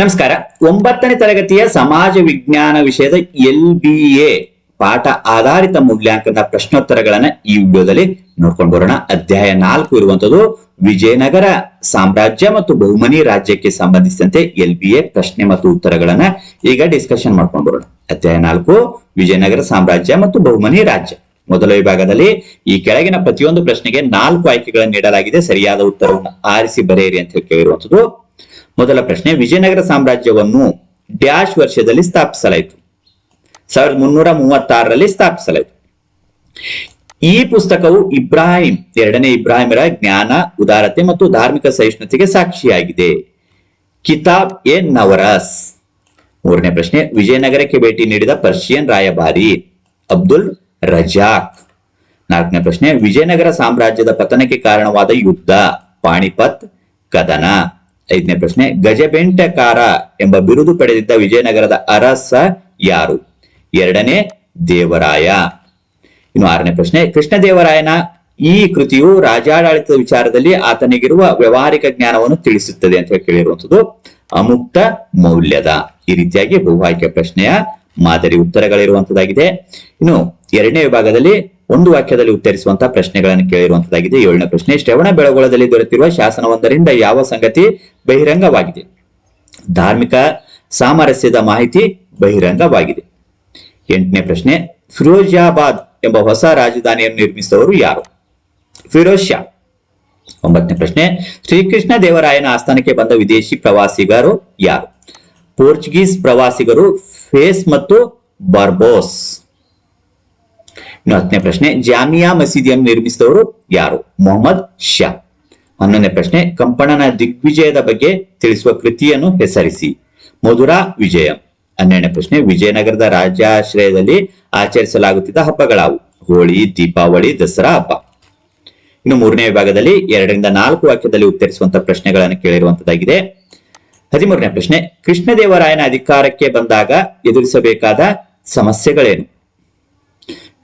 ನಮಸ್ಕಾರ. ಒಂಬತ್ತನೇ ತರಗತಿಯ ಸಮಾಜ ವಿಜ್ಞಾನ ವಿಷಯದ ಎಲ್ ಬಿ ಎ ಪಾಠ ಆಧಾರಿತ ಮೂಲ್ಯಾಂಕನ ಪ್ರಶ್ನೋತ್ತರಗಳನ್ನ ಈ ವಿಡಿಯೋದಲ್ಲಿ ನೋಡ್ಕೊಂಡು ಬರೋಣ. ಅಧ್ಯಾಯ ನಾಲ್ಕು ಇರುವಂತದ್ದು, ವಿಜಯನಗರ ಸಾಮ್ರಾಜ್ಯ ಮತ್ತು ಬಹುಮನಿ ರಾಜ್ಯಕ್ಕೆ ಸಂಬಂಧಿಸಿದಂತೆ ಎಲ್ ಬಿ ಎ ಪ್ರಶ್ನೆ ಮತ್ತು ಉತ್ತರಗಳನ್ನ ಈಗ ಡಿಸ್ಕಷನ್ ಮಾಡ್ಕೊಂಡು ಬರೋಣ. ಅಧ್ಯಾಯ ನಾಲ್ಕು, ವಿಜಯನಗರ ಸಾಮ್ರಾಜ್ಯ ಮತ್ತು ಬಹುಮನಿ ರಾಜ್ಯ. ಮೊದಲ ವಿಭಾಗದಲ್ಲಿ ಈ ಕೆಳಗಿನ ಪ್ರತಿಯೊಂದು ಪ್ರಶ್ನೆಗೆ ನಾಲ್ಕು ಆಯ್ಕೆಗಳನ್ನು ನೀಡಲಾಗಿದೆ. ಸರಿಯಾದ ಉತ್ತರವನ್ನು ಆರಿಸಿ ಬರೆಯಿರಿ ಅಂತ ಹೇಳಿ ಕೇಳಿರುವಂತದ್ದು. ಮೊದಲ ಪ್ರಶ್ನೆ, ವಿಜಯನಗರ ಸಾಮ್ರಾಜ್ಯವನ್ನು ಡ್ಯಾಶ್ ವರ್ಷದಲ್ಲಿ ಸ್ಥಾಪಿಸಲಾಯಿತು. ಸಾವಿರದ ಮುನ್ನೂರ ಮೂವತ್ತಾರರಲ್ಲಿ ಸ್ಥಾಪಿಸಲಾಯಿತು. ಈ ಪುಸ್ತಕವು ಇಬ್ರಾಹಿಂ, ಎರಡನೇ ಇಬ್ರಾಹಿಮರ ಜ್ಞಾನ, ಉದಾರತೆ ಮತ್ತು ಧಾರ್ಮಿಕ ಸಹಿಷ್ಣುತೆಗೆ ಸಾಕ್ಷಿಯಾಗಿದೆ. ಕಿತಾಬ್ ಎ ನವರಸ್. ಮೂರನೇ ಪ್ರಶ್ನೆ, ವಿಜಯನಗರಕ್ಕೆ ಭೇಟಿ ನೀಡಿದ ಪರ್ಷಿಯನ್ ರಾಯಭಾರಿ ಅಬ್ದುಲ್ ರಜಾಕ್. ನಾಲ್ಕನೇ ಪ್ರಶ್ನೆ, ವಿಜಯನಗರ ಸಾಮ್ರಾಜ್ಯದ ಪತನಕ್ಕೆ ಕಾರಣವಾದ ಯುದ್ಧ, ಪಾಣಿಪತ್, ಕದನ. ಐದನೇ ಪ್ರಶ್ನೆ, ಗಜಬೆಂಟಕಾರ ಎಂಬ ಬಿರುದು ಪಡೆದಿದ್ದ ವಿಜಯನಗರದ ಅರಸ ಯಾರು? ಎರಡನೇ, ದೇವರಾಯ. ಇನ್ನು ಆರನೇ ಪ್ರಶ್ನೆ ಕೃಷ್ಣದೇವರಾಯನ ಈ ಕೃತಿಯು ರಾಜಾಡಳಿತದ ವಿಚಾರದಲ್ಲಿ ಆತನಿಗಿರುವ ವ್ಯವಹಾರಿಕ ಜ್ಞಾನವನ್ನು ತಿಳಿಸುತ್ತದೆ ಅಂತ ಹೇಳಿ ಕೇಳಿರುವಂಥದ್ದು. ಅಮುಕ್ತ ಮೌಲ್ಯದ, ಈ ರೀತಿಯಾಗಿ ಬಹು ಆಯ್ಕೆ ಪ್ರಶ್ನೆಯ ಮಾದರಿ ಉತ್ತರಗಳಿರುವಂತದ್ದಾಗಿದೆ ಇನ್ನು ಎರಡನೇ ವಿಭಾಗದಲ್ಲಿ ಒಂದು ವಾಕ್ಯದಲ್ಲಿ ಉತ್ತರಿಸುವಂತಹ ಪ್ರಶ್ನೆಗಳನ್ನು ಕೇಳಿರುವಂತದ್ದಾಗಿದೆ. ಏಳನೇ ಪ್ರಶ್ನೆ, ಶ್ರವಣ ಬೆಳಗೊಳದಲ್ಲಿ ದೊರೆತಿರುವ ಶಾಸನವೊಂದರಿಂದ ಯಾವ ಸಂಗತಿ ಬಹಿರಂಗವಾಗಿದೆ? ಧಾರ್ಮಿಕ ಸಾಮರಸ್ಯದ ಮಾಹಿತಿ ಬಹಿರಂಗವಾಗಿದೆ. ಎಂಟನೇ ಪ್ರಶ್ನೆ, ಫಿರೋಜಾಬಾದ್ ಎಂಬ ಹೊಸ ರಾಜಧಾನಿಯನ್ನು ನಿರ್ಮಿಸಿದವರು ಯಾರು? ಫಿರೋಜ್ ಶಾ ಒಂಬತ್ತನೇ ಪ್ರಶ್ನೆ, ಶ್ರೀಕೃಷ್ಣ ದೇವರಾಯನ ಆಸ್ಥಾನಕ್ಕೆ ಬಂದ ವಿದೇಶಿ ಪ್ರವಾಸಿಗರು ಯಾರು? ಪೋರ್ಚುಗೀಸ್ ಪ್ರವಾಸಿಗರು ಫೇಸ್ ಮತ್ತು ಬಾರ್ಬೋಸ್. ಹತ್ತನೇ ಪ್ರಶ್ನೆ, ಜಾಮಿಯಾ ಮಸೀದಿಯನ್ನು ನಿರ್ಮಿಸಿದವರು ಯಾರು? ಮೊಹಮ್ಮದ್ ಶಾ. ಹನ್ನೊಂದನೇ ಪ್ರಶ್ನೆ ಕಂಪಣನ ದಿಗ್ವಿಜಯದ ಬಗ್ಗೆ ತಿಳಿಸುವ ಕೃತಿಯನ್ನು ಹೆಸರಿಸಿ. ಮಧುರಾ ವಿಜಯ. ಹನ್ನೆರಡನೇ ಪ್ರಶ್ನೆ, ವಿಜಯನಗರದ ರಾಜಾಶ್ರಯದಲ್ಲಿ ಆಚರಿಸಲಾಗುತ್ತಿದ್ದ ಹಬ್ಬಗಳಾವು? ಹೋಳಿ, ದೀಪಾವಳಿ, ದಸರಾ ಹಬ್ಬ. ಇನ್ನು ಮೂರನೇ ವಿಭಾಗದಲ್ಲಿ ಎರಡರಿಂದ ನಾಲ್ಕು ವಾಕ್ಯದಲ್ಲಿ ಉತ್ತರಿಸುವಂತಹ ಪ್ರಶ್ನೆಗಳನ್ನು ಕೇಳಿರುವಂತದ್ದಾಗಿದೆ. ಹದಿಮೂರನೇ ಪ್ರಶ್ನೆ, ಕೃಷ್ಣದೇವರಾಯನ ಅಧಿಕಾರಕ್ಕೆ ಬಂದಾಗ ಎದುರಿಸಬೇಕಾದ ಸಮಸ್ಯೆಗಳೇನು?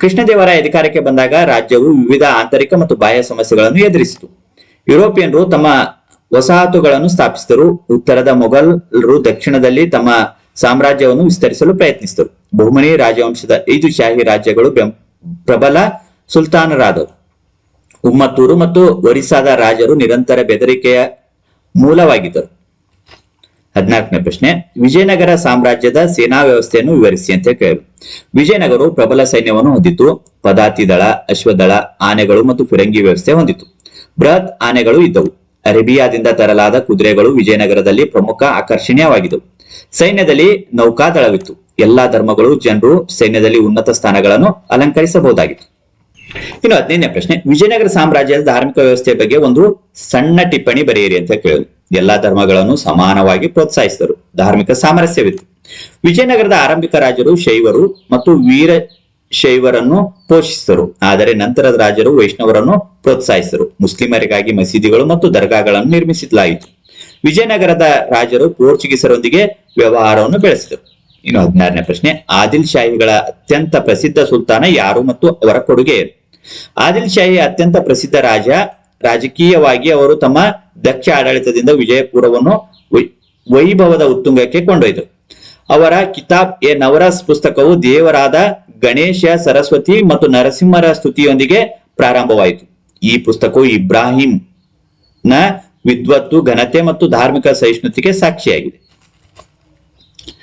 ಕೃಷ್ಣದೇವರಾಯ ಅಧಿಕಾರಕ್ಕೆ ಬಂದಾಗ ರಾಜ್ಯವು ವಿವಿಧ ಆಂತರಿಕ ಮತ್ತು ಬಾಹ್ಯ ಸಮಸ್ಯೆಗಳನ್ನು ಎದುರಿಸಿತು. ಯುರೋಪಿಯನ್ರು ತಮ್ಮ ವಸಾಹತುಗಳನ್ನು ಸ್ಥಾಪಿಸಿದರು. ಉತ್ತರದ ಮೊಘಲ್ರು ದಕ್ಷಿಣದಲ್ಲಿ ತಮ್ಮ ಸಾಮ್ರಾಜ್ಯವನ್ನು ವಿಸ್ತರಿಸಲು ಪ್ರಯತ್ನಿಸಿದರು. ಬಹುಮನಿ ರಾಜವಂಶದ ಐದು ಶಾಹಿ ರಾಜ್ಯಗಳು ಪ್ರಬಲ ಸುಲ್ತಾನರಾದವು. ಉಮ್ಮತ್ತೂರು ಮತ್ತು ಒರಿಸ್ಸಾದ ರಾಜರು ನಿರಂತರ ಬೆದರಿಕೆಯ ಮೂಲವಾಗಿದ್ದರು. ಹದಿನಾಲ್ಕನೇ ಪ್ರಶ್ನೆ, ವಿಜಯನಗರ ಸಾಮ್ರಾಜ್ಯದ ಸೇನಾ ವ್ಯವಸ್ಥೆಯನ್ನು ವಿವರಿಸಿ ಅಂತ ಕೇಳಿದ್ರು ವಿಜಯನಗರವು ಪ್ರಬಲ ಸೈನ್ಯವನ್ನು ಹೊಂದಿತ್ತು. ಪದಾತಿ ದಳ, ಅಶ್ವದಳ, ಆನೆಗಳು ಮತ್ತು ಫಿರಂಗಿ ವ್ಯವಸ್ಥೆ ಹೊಂದಿತ್ತು. ಬೃಹತ್ ಆನೆಗಳು ಇದ್ದವು. ಅರೇಬಿಯಾದಿಂದ ತರಲಾದ ಕುದುರೆಗಳು ವಿಜಯನಗರದಲ್ಲಿ ಪ್ರಮುಖ ಆಕರ್ಷಣೀಯವಾಗಿದ್ದವು. ಸೈನ್ಯದಲ್ಲಿ ನೌಕಾದಳವಿತ್ತು. ಎಲ್ಲಾ ಧರ್ಮಗಳು ಜನರು ಸೈನ್ಯದಲ್ಲಿ ಉನ್ನತ ಸ್ಥಾನಗಳನ್ನು ಅಲಂಕರಿಸಬಹುದಾಗಿತ್ತು. ಇನ್ನು ಹದಿನೈದನೇ ಪ್ರಶ್ನೆ, ವಿಜಯನಗರ ಸಾಮ್ರಾಜ್ಯದ ಧಾರ್ಮಿಕ ವ್ಯವಸ್ಥೆಯ ಬಗ್ಗೆ ಒಂದು ಸಣ್ಣ ಟಿಪ್ಪಣಿ ಬರೆಯಿರಿ ಅಂತ ಕೇಳಿದ್ರು. ಎಲ್ಲಾ ಧರ್ಮಗಳನ್ನು ಸಮಾನವಾಗಿ ಪ್ರೋತ್ಸಾಹಿಸಿದರು. ಧಾರ್ಮಿಕ ಸಾಮರಸ್ಯವಿತ್ತು. ವಿಜಯನಗರದ ಆರಂಭಿಕ ರಾಜರು ಶೈವರು ಮತ್ತು ವೀರ ಶೈವರನ್ನು ಪೋಷಿಸಿದರು. ಆದರೆ ನಂತರದ ರಾಜರು ವೈಷ್ಣವರನ್ನು ಪ್ರೋತ್ಸಾಹಿಸಿದರು. ಮುಸ್ಲಿಮರಿಗಾಗಿ ಮಸೀದಿಗಳು ಮತ್ತು ದರ್ಗಾಗಳನ್ನು ನಿರ್ಮಿಸಲಾಯಿತು ವಿಜಯನಗರದ ರಾಜರು ಪೋರ್ಚುಗೀಸರೊಂದಿಗೆ ವ್ಯವಹಾರವನ್ನು ಬೆಳೆಸಿದರು. ಇನ್ನು ಹದಿನಾರನೇ ಪ್ರಶ್ನೆ ಆದಿಲ್ ಶಾಹಿಗಳ ಅತ್ಯಂತ ಪ್ರಸಿದ್ಧ ಸುಲ್ತಾನ ಯಾರು ಮತ್ತು ಅವರ ಕೊಡುಗೆ? ಆದಿಲ್ ಶಾಹಿ ಅತ್ಯಂತ ಪ್ರಸಿದ್ಧ ರಾಜ, ರಾಜಕೀಯವಾಗಿ ಅವರು ತಮ್ಮ ದಕ್ಷ ಆಡಳಿತದಿಂದ ವಿಜಯಪುರವನ್ನು ವೈಭವದ ಉತ್ತುಂಗಕ್ಕೆ ಕೊಂಡೊಯ್ದರು ಅವರ ಕಿತಾಬ್ ಎ ನವರಸ್ ಪುಸ್ತಕವು ದೇವರಾದ ಗಣೇಶ, ಸರಸ್ವತಿ ಮತ್ತು ನರಸಿಂಹರ ಸ್ತುತಿಯೊಂದಿಗೆ ಪ್ರಾರಂಭವಾಯಿತು. ಈ ಪುಸ್ತಕವು ಇಬ್ರಾಹಿಂ ನ ವಿದ್ವತ್ತು, ಘನತೆ ಮತ್ತು ಧಾರ್ಮಿಕ ಸಹಿಷ್ಣುತೆಗೆ ಸಾಕ್ಷಿಯಾಗಿದೆ.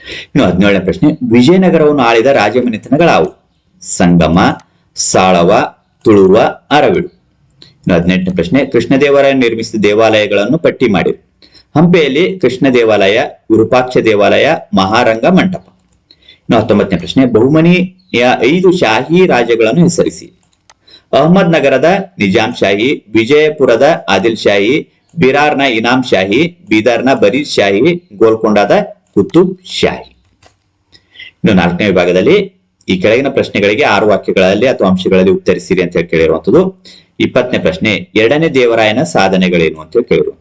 ಇನ್ನು ಹದಿನೇಳನೇ ಪ್ರಶ್ನೆ, ವಿಜಯನಗರವನ್ನು ಆಳಿದ ರಾಜಮನೆತನಗಳಾವು? ಸಂಗಮ, ಸಾಳವ ತುಳುವ ಅರವಿಡು. ಇನ್ನು ಹದಿನೆಂಟನೇ ಪ್ರಶ್ನೆ, ಕೃಷ್ಣದೇವರಾಯ ನಿರ್ಮಿಸಿದ ದೇವಾಲಯಗಳನ್ನು ಪಟ್ಟಿ ಮಾಡಿ. ಹಂಪೆಯಲ್ಲಿ ಕೃಷ್ಣ ದೇವಾಲಯ ವಿರೂಪಾಕ್ಷ ದೇವಾಲಯ, ಮಹಾರಂಗ ಮಂಟಪ. ಇನ್ನು ಹತ್ತೊಂಬತ್ತನೇ ಪ್ರಶ್ನೆ, ಬಹುಮನಿಯ ಐದು ಶಾಹಿ ರಾಜ್ಯಗಳನ್ನು ಹೆಸರಿಸಿ. ಅಹಮದ್ ನಗರದ ನಿಜಾಂ ಶಾಹಿ, ವಿಜಯಪುರದ ಆದಿಲ್ ಶಾಹಿ, ಬಿರಾರ್ನ ಇನಾಮ್ ಶಾಹಿ, ಬೀದರ್ನ ಬರೀದ್ ಶಾಹಿ, ಗೋಲ್ಕೊಂಡದ ಕುತುಬ್ ಶಾಹಿ ಇನ್ನು ನಾಲ್ಕನೇ ವಿಭಾಗದಲ್ಲಿ ಈ ಕೆಳಗಿನ ಪ್ರಶ್ನೆಗಳಿಗೆ ಆರು ವಾಕ್ಯಗಳಲ್ಲಿ ಅಥವಾ ಅಂಶಗಳಲ್ಲಿ ಉತ್ತರಿಸಿರಿ ಅಂತ ಹೇಳಿ ಕೇಳಿರುವಂತದ್ದು ಇಪ್ಪತ್ತನೇ ಪ್ರಶ್ನೆ, ಎರಡನೇ ದೇವರಾಯನ ಸಾಧನೆಗಳೇನು ಅಂತ ಹೇಳಿ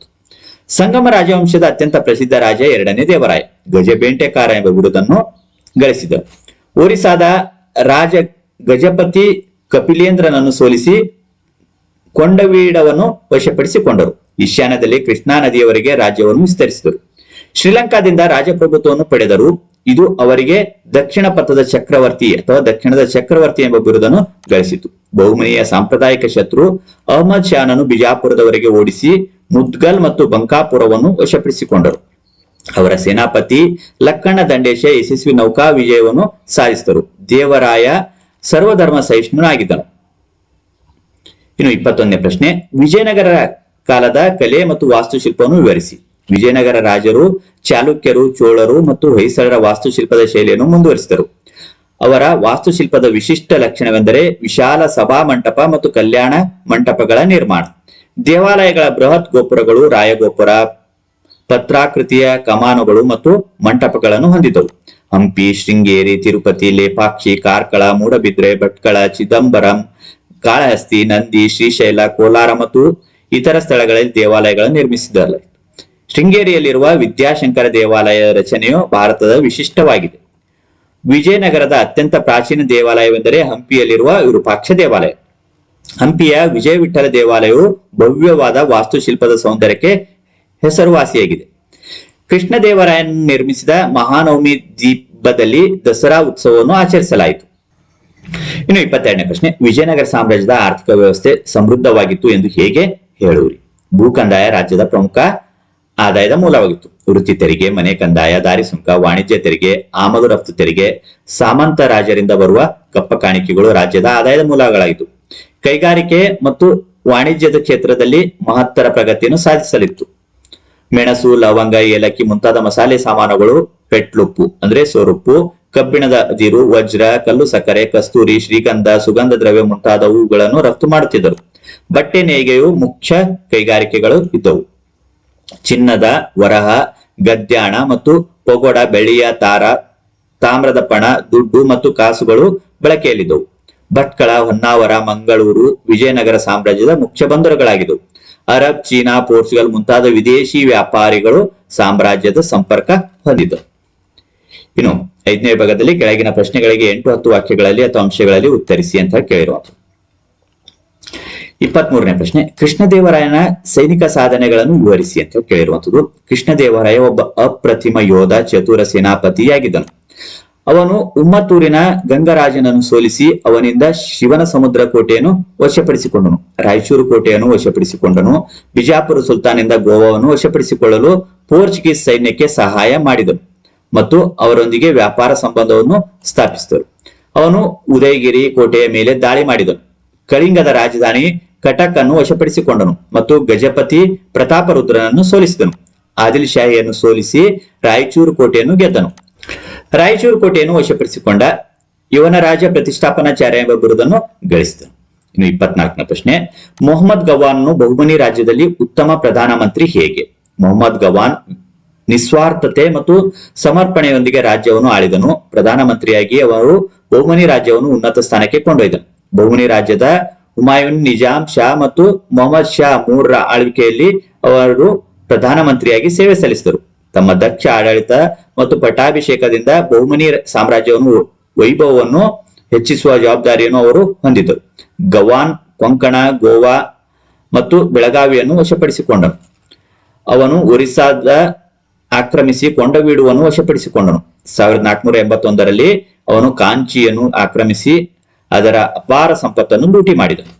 ಸಂಗಮ ರಾಜವಂಶದ ಅತ್ಯಂತ ಪ್ರಸಿದ್ಧ ರಾಜ ಎರಡನೇ ದೇವರಾಯ, ಗಜಬೇಂಟೆಕಾರ ಎಂಬ ಬಿರುದನ್ನು ಗಳಿಸಿದ ಒರಿಸ್ಸಾದ ರಾಜ ಗಜಪತಿ ಕಪಿಲೇಂದ್ರನನ್ನು ಸೋಲಿಸಿ ಕೊಂಡವೀಡವನ್ನು ವಶಪಡಿಸಿಕೊಂಡರು. ಈಶಾನ್ಯದಲ್ಲಿ ಕೃಷ್ಣಾ ನದಿಯವರೆಗೆ ರಾಜ್ಯವನ್ನು ವಿಸ್ತರಿಸಿದರು. ಶ್ರೀಲಂಕಾದಿಂದ ರಾಜಪ್ರಭುತ್ವವನ್ನು ಪಡೆದರು ಇದು ಅವರಿಗೆ ದಕ್ಷಿಣ ಪಥದ ಚಕ್ರವರ್ತಿ ಅಥವಾ ದಕ್ಷಿಣದ ಚಕ್ರವರ್ತಿ ಎಂಬ ಬಿರುದನ್ನು ಗಳಿಸಿತು. ಬಹುಮನೆಯ ಸಾಂಪ್ರದಾಯಿಕ ಶತ್ರು ಅಹಮದ್ ಶಾನನ್ನು ಬಿಜಾಪುರದವರೆಗೆ ಓಡಿಸಿ ಮುದ್ಗಲ್ ಮತ್ತು ಬಂಕಾಪುರವನ್ನು ವಶಪಡಿಸಿಕೊಂಡರು. ಅವರ ಸೇನಾಪತಿ ಲಕ್ಕಣ್ಣ ದಂಡೇಶ ಯಶಸ್ವಿ ನೌಕಾ ವಿಜಯವನ್ನು ಸಾಧಿಸಿದರು. ದೇವರಾಯ ಸರ್ವಧರ್ಮ ಸಹಿಷ್ಣುನಾಗಿದ್ದನು. ಇನ್ನು ಇಪ್ಪತ್ತೊಂದನೇ ಪ್ರಶ್ನೆ, ವಿಜಯನಗರ ಕಾಲದ ಕಲೆ ಮತ್ತು ವಾಸ್ತುಶಿಲ್ಪವನ್ನು ವಿವರಿಸಿ. ವಿಜಯನಗರ ರಾಜರು, ಚಾಲುಕ್ಯರು, ಚೋಳರು ಮತ್ತು ಹೊಯ್ಸಳರ ವಾಸ್ತುಶಿಲ್ಪದ ಶೈಲಿಯನ್ನು ಮುಂದುವರಿಸಿದರು. ಅವರ ವಾಸ್ತುಶಿಲ್ಪದ ವಿಶಿಷ್ಟ ಲಕ್ಷಣವೆಂದರೆ ವಿಶಾಲ ಸಭಾ ಮಂಟಪ ಮತ್ತು ಕಲ್ಯಾಣ ಮಂಟಪಗಳ ನಿರ್ಮಾಣ. ದೇವಾಲಯಗಳ ಬೃಹತ್ ಗೋಪುರಗಳು, ರಾಯಗೋಪುರ, ಪತ್ರಾಕೃತಿಯ ಕಮಾನುಗಳು ಮತ್ತು ಮಂಟಪಗಳನ್ನು ಹೊಂದಿದ್ದವು. ಹಂಪಿ, ಶೃಂಗೇರಿ, ತಿರುಪತಿ, ಲೇಪಾಕ್ಷಿ, ಕಾರ್ಕಳ, ಮೂಡಬಿದ್ರೆ, ಭಟ್ಕಳ, ಚಿದಂಬರಂ, ಕಾಳಹಸ್ತಿ, ನಂದಿ, ಶ್ರೀಶೈಲ, ಕೋಲಾರ ಮತ್ತು ಇತರ ಸ್ಥಳಗಳಲ್ಲಿ ದೇವಾಲಯಗಳನ್ನು ನಿರ್ಮಿಸಿದ್ದಾರೆ ಶೃಂಗೇರಿಯಲ್ಲಿರುವ ವಿದ್ಯಾಶಂಕರ ದೇವಾಲಯ ರಚನೆಯು ಭಾರತದ ವಿಶಿಷ್ಟವಾಗಿದೆ. ವಿಜಯನಗರದ ಅತ್ಯಂತ ಪ್ರಾಚೀನ ದೇವಾಲಯವೆಂದರೆ ಹಂಪಿಯಲ್ಲಿರುವ ವಿರೂಪಾಕ್ಷ ದೇವಾಲಯ. ಹಂಪಿಯ ವಿಜಯ ವಿಠಲ ದೇವಾಲಯವು ಭವ್ಯವಾದ ವಾಸ್ತುಶಿಲ್ಪದ ಸೌಂದರ್ಯಕ್ಕೆ ಹೆಸರುವಾಸಿಯಾಗಿದೆ. ಕೃಷ್ಣದೇವರಾಯನ್ ನಿರ್ಮಿಸಿದ ಮಹಾನವಮಿ ದೀಪದಲ್ಲಿ ದಸರಾ ಉತ್ಸವವನ್ನು ಆಚರಿಸಲಾಯಿತು. ಇನ್ನು ಇಪ್ಪತ್ತೆರಡನೇ ಪ್ರಶ್ನೆ, ವಿಜಯನಗರ ಸಾಮ್ರಾಜ್ಯದ ಆರ್ಥಿಕ ವ್ಯವಸ್ಥೆ ಸಮೃದ್ಧವಾಗಿತ್ತು ಎಂದು ಹೇಗೆ ಹೇಳುವಿರಿ? ಭೂಕಂದಾಯ ರಾಜ್ಯದ ಪ್ರಮುಖ ಆದಾಯದ ಮೂಲವಾಗಿತ್ತು. ವೃತ್ತಿ ತೆರಿಗೆ, ಮನೆ ಕಂದಾಯ, ದಾರಿ ಸುಂಕ, ವಾಣಿಜ್ಯ ತೆರಿಗೆ, ಆಮದು ರಫ್ತು ತೆರಿಗೆ, ಸಾಮಂತ ರಾಜರಿಂದ ಬರುವ ಕಪ್ಪ ಕಾಣಿಕೆಗಳು ರಾಜ್ಯದ ಆದಾಯದ ಮೂಲಗಳಾಯಿತು ಕೈಗಾರಿಕೆ ಮತ್ತು ವಾಣಿಜ್ಯದ ಕ್ಷೇತ್ರದಲ್ಲಿ ಮಹತ್ತರ ಪ್ರಗತಿಯನ್ನು ಸಾಧಿಸಲಿತ್ತು. ಮೆಣಸು, ಲವಂಗ, ಏಲಕ್ಕಿ ಮುಂತಾದ ಮಸಾಲೆ ಸಾಮಾನುಗಳು ಪೆಟ್ಲುಪ್ಪು, ಅಂದ್ರೆ ಸೊರುಪ್ಪು, ಕಬ್ಬಿಣದ ಅದಿರು ವಜ್ರ, ಕಲ್ಲು ಸಕ್ಕರೆ, ಕಸ್ತೂರಿ, ಶ್ರೀಗಂಧ, ಸುಗಂಧ ದ್ರವ್ಯ ಮುಂತಾದವುಗಳನ್ನು ರಫ್ತು ಮಾಡುತ್ತಿದ್ದರು. ಬಟ್ಟೆ ನೇಯ್ಗೆಯು ಮುಖ್ಯ ಕೈಗಾರಿಕೆಗಳು ಇದ್ದವು. ಚಿನ್ನದ ವರಹ, ಗದ್ಯಾಣ ಮತ್ತು ಪೊಗೊಡ, ಬೆಳ್ಳಿಯ ತಾರ, ತಾಮ್ರದ ಪಣ, ದುಡ್ಡು ಮತ್ತು ಕಾಸುಗಳು ಬಳಕೆಯಲ್ಲಿದ್ದವು. ಭಟ್ಕಳ, ಹೊನ್ನಾವರ, ಮಂಗಳೂರು, ವಿಜಯನಗರ ಸಾಮ್ರಾಜ್ಯದ ಮುಖ್ಯ ಬಂದರುಗಳಾಗಿದ್ದವು ಅರಬ್, ಚೀನಾ, ಪೋರ್ಚುಗಲ್ ಮುಂತಾದ ವಿದೇಶಿ ವ್ಯಾಪಾರಿಗಳು ಸಾಮ್ರಾಜ್ಯದ ಸಂಪರ್ಕ ಹೊಂದಿದ್ದರು. ಇನ್ನು ಐದನೇ ಭಾಗದಲ್ಲಿ ಕೆಳಗಿನ ಪ್ರಶ್ನೆಗಳಿಗೆ ಎಂಟು ಹತ್ತು ವಾಕ್ಯಗಳಲ್ಲಿ ಅಥವಾ ಅಂಶಗಳಲ್ಲಿ ಉತ್ತರಿಸಿ ಅಂತ ಕೇಳಿರುವಂತ ಇಪ್ಪತ್ತ್ ಮೂರನೇ ಪ್ರಶ್ನೆ, ಕೃಷ್ಣದೇವರಾಯನ ಸೈನಿಕ ಸಾಧನೆಗಳನ್ನು ವಿವರಿಸಿ ಅಂತ ಕೇಳಿರುವಂತದ್ದು ಕೃಷ್ಣದೇವರಾಯ ಒಬ್ಬ ಅಪ್ರತಿಮ ಯೋಧ, ಚತುರ ಸೇನಾಪತಿಯಾಗಿದ್ದನು. ಅವನು ಉಮ್ಮತ್ತೂರಿನ ಗಂಗರಾಜನನ್ನು ಸೋಲಿಸಿ ಅವನಿಂದ ಶಿವನ ಸಮುದ್ರ ಕೋಟೆಯನ್ನು ವಶಪಡಿಸಿಕೊಂಡನು. ರಾಯಚೂರು ಕೋಟೆಯನ್ನು ವಶಪಡಿಸಿಕೊಂಡನು. ಬಿಜಾಪುರ ಸುಲ್ತಾನಿಂದ ಗೋವಾವನ್ನು ವಶಪಡಿಸಿಕೊಳ್ಳಲು ಪೋರ್ಚುಗೀಸ್ ಸೈನ್ಯಕ್ಕೆ ಸಹಾಯ ಮಾಡಿದನು ಮತ್ತು ಅವರೊಂದಿಗೆ ವ್ಯಾಪಾರ ಸಂಬಂಧವನ್ನು ಸ್ಥಾಪಿಸಿದರು. ಅವನು ಉದಯಗಿರಿ ಕೋಟೆಯ ಮೇಲೆ ದಾಳಿ ಮಾಡಿದನು. ಕಳಿಂಗದ ರಾಜಧಾನಿ ಕಟಕ್ ಅನ್ನು ವಶಪಡಿಸಿಕೊಂಡನು ಮತ್ತು ಗಜಪತಿ ಪ್ರತಾಪರುದ್ರನನ್ನು ಸೋಲಿಸಿದನು. ಆದಿಲ್ ಶಾಹಿಯನ್ನು ಸೋಲಿಸಿ ರಾಯಚೂರು ಕೋಟೆಯನ್ನು ಗೆದ್ದನು. ರಾಯಚೂರು ಕೋಟೆಯನ್ನು ವಶಪಡಿಸಿಕೊಂಡ ಯುವನ ರಾಜ ಪ್ರತಿಷ್ಠಾಪನಾಚಾರ್ಯ ಎಂಬ ಬಿರುದನ್ನು ಗಳಿಸಿದನು. ಇನ್ನು ಇಪ್ಪತ್ನಾಲ್ಕನೇ ಪ್ರಶ್ನೆ, ಮೊಹಮ್ಮದ್ ಗವಾನ್ ಬಹುಮನಿ ರಾಜ್ಯದಲ್ಲಿ ಉತ್ತಮ ಪ್ರಧಾನಮಂತ್ರಿ ಹೇಗೆ? ಮೊಹಮ್ಮದ್ ಗವಾನ್ ನಿಸ್ವಾರ್ಥತೆ ಮತ್ತು ಸಮರ್ಪಣೆಯೊಂದಿಗೆ ರಾಜ್ಯವನ್ನು ಆಳಿದನು. ಪ್ರಧಾನಮಂತ್ರಿಯಾಗಿ ಅವರು ಬಹುಮನಿ ರಾಜ್ಯವನ್ನು ಉನ್ನತ ಸ್ಥಾನಕ್ಕೆ ಕೊಂಡೊಯ್ದನು. ಬಹುಮನಿ ರಾಜ್ಯದ ಹುಮಾಯೂನ್, ನಿಜಾಂ, ಶಾ ಮತ್ತು ಮೊಹಮ್ಮದ್ ಶಾ ಮೂರರ ಆಳ್ವಿಕೆಯಲ್ಲಿ ಅವರು ಪ್ರಧಾನಮಂತ್ರಿಯಾಗಿ ಸೇವೆ ಸಲ್ಲಿಸಿದರು. ತಮ್ಮ ದಕ್ಷ ಆಡಳಿತ ಮತ್ತು ಪಟ್ಟಾಭಿಷೇಕದಿಂದ ಬಹುಮನಿ ಸಾಮ್ರಾಜ್ಯವನ್ನು, ವೈಭವವನ್ನು ಹೆಚ್ಚಿಸುವ ಜವಾಬ್ದಾರಿಯನ್ನು ಅವರು ಹೊಂದಿದ್ದರು. ಗವಾನ್, ಕೊಂಕಣ, ಗೋವಾ ಮತ್ತು ಬೆಳಗಾವಿಯನ್ನು ವಶಪಡಿಸಿಕೊಂಡನು. ಅವನು ಒರಿಸ್ಸಾದ ಆಕ್ರಮಿಸಿ ಕೊಂಡವೀಡುವನ್ನು ವಶಪಡಿಸಿಕೊಂಡನು. ಸಾವಿರದ ನಾಲ್ಕುನೂರ ಎಂಬತ್ತೊಂದರಲ್ಲಿ ಅವನು ಕಾಂಚಿಯನ್ನು ಆಕ್ರಮಿಸಿ ಅದರ ಅಪಾರ ಸಂಪತ್ತನ್ನು ಲೂಟಿ ಮಾಡಿದನು.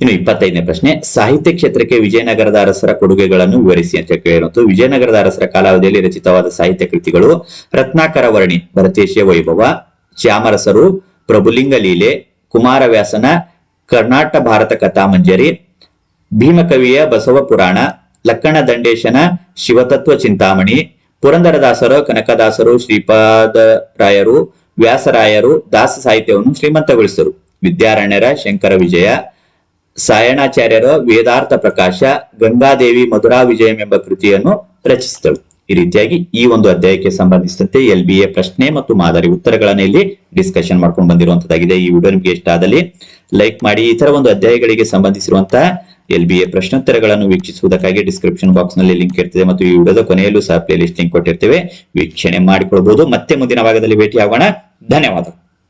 ಇನ್ನು ಇಪ್ಪತ್ತೈದನೇ ಪ್ರಶ್ನೆ, ಸಾಹಿತ್ಯ ಕ್ಷೇತ್ರಕ್ಕೆ ವಿಜಯನಗರದ ಅರಸರ ಕೊಡುಗೆಗಳನ್ನು ವಿವರಿಸಿ ಅಂತ ಕೇಳಿರುವಂತು ವಿಜಯನಗರದ ಅರಸರ ಕಾಲಾವಧಿಯಲ್ಲಿ ರಚಿತವಾದ ಸಾಹಿತ್ಯ ಕೃತಿಗಳು ರತ್ನಾಕರ ವರ್ಣಿ, ಭರತೇಶಿಯ ವೈಭವ, ಚಾಮರಸರು, ಪ್ರಭುಲಿಂಗ ಲೀಲೆ, ಕುಮಾರವ್ಯಾಸನ, ಕರ್ನಾಟ ಭಾರತ ಕಥಾಮಂಜರಿ ಭೀಮಕವಿಯ ಬಸವ ಪುರಾಣ, ಲಕ್ಕಣ ದಂಡೇಶನ ಶಿವತತ್ವ ಚಿಂತಾಮಣಿ, ಪುರಂದರದಾಸರು, ಕನಕದಾಸರು, ಶ್ರೀಪಾದರಾಯರು ವ್ಯಾಸರಾಯರು ದಾಸ ಸಾಹಿತ್ಯವನ್ನು ಶ್ರೀಮಂತಗೊಳಿಸಿದರು. ವಿದ್ಯಾರಣ್ಯರ ಶಂಕರ ವಿಜಯ, ಸಾಯಣಾಚಾರ್ಯರ ವೇದಾರ್ಥ ಪ್ರಕಾಶ, ಗಂಗಾದೇವಿ ಮಧುರಾ ವಿಜಯಂ ಎಂಬ ಕೃತಿಯನ್ನು ರಚಿಸಿದಳು ಈ ರೀತಿಯಾಗಿ ಈ ಒಂದು ಅಧ್ಯಾಯಕ್ಕೆ ಸಂಬಂಧಿಸಿದಂತೆ ಎಲ್ ಬಿ ಎ ಪ್ರಶ್ನೆ ಮತ್ತು ಮಾದರಿ ಉತ್ತರಗಳನ್ನು ಇಲ್ಲಿ ಡಿಸ್ಕಷನ್ ಮಾಡ್ಕೊಂಡು ಬಂದಿರುವಂತದ್ದಾಗಿದೆ. ಈ ವಿಡಿಯೋ ನಿಮಗೆ ಇಷ್ಟ ಆದಲ್ಲಿ ಲೈಕ್ ಮಾಡಿ, ಈ ತರ ಒಂದು ಅಧ್ಯಾಯಗಳಿಗೆ ಸಂಬಂಧಿಸಿರುವಂತಹ ಎಲ್ ಬಿ ಎ ಪ್ರಶ್ನೋತ್ತರಗಳನ್ನು ವೀಕ್ಷಿಸುವುದಕ್ಕಾಗಿ ಡಿಸ್ಕ್ರಿಪ್ಷನ್ ಬಾಕ್ಸ್ನಲ್ಲಿ ಲಿಂಕ್ ಇರ್ತದೆ ಮತ್ತು ಈ ವಿಡಿಯೋದ ಕೊನೆಯಲ್ಲೂ ಸಹ ಪ್ಲೇ ಲಿಸ್ಟ್ ಕೊಟ್ಟಿರ್ತೇವೆ. ವೀಕ್ಷಣೆ ಮಾಡಿಕೊಳ್ಬಹುದು ಮತ್ತೆ ಮುಂದಿನ ಭಾಗದಲ್ಲಿ ಭೇಟಿಯಾಗೋಣ. धन्यवाद।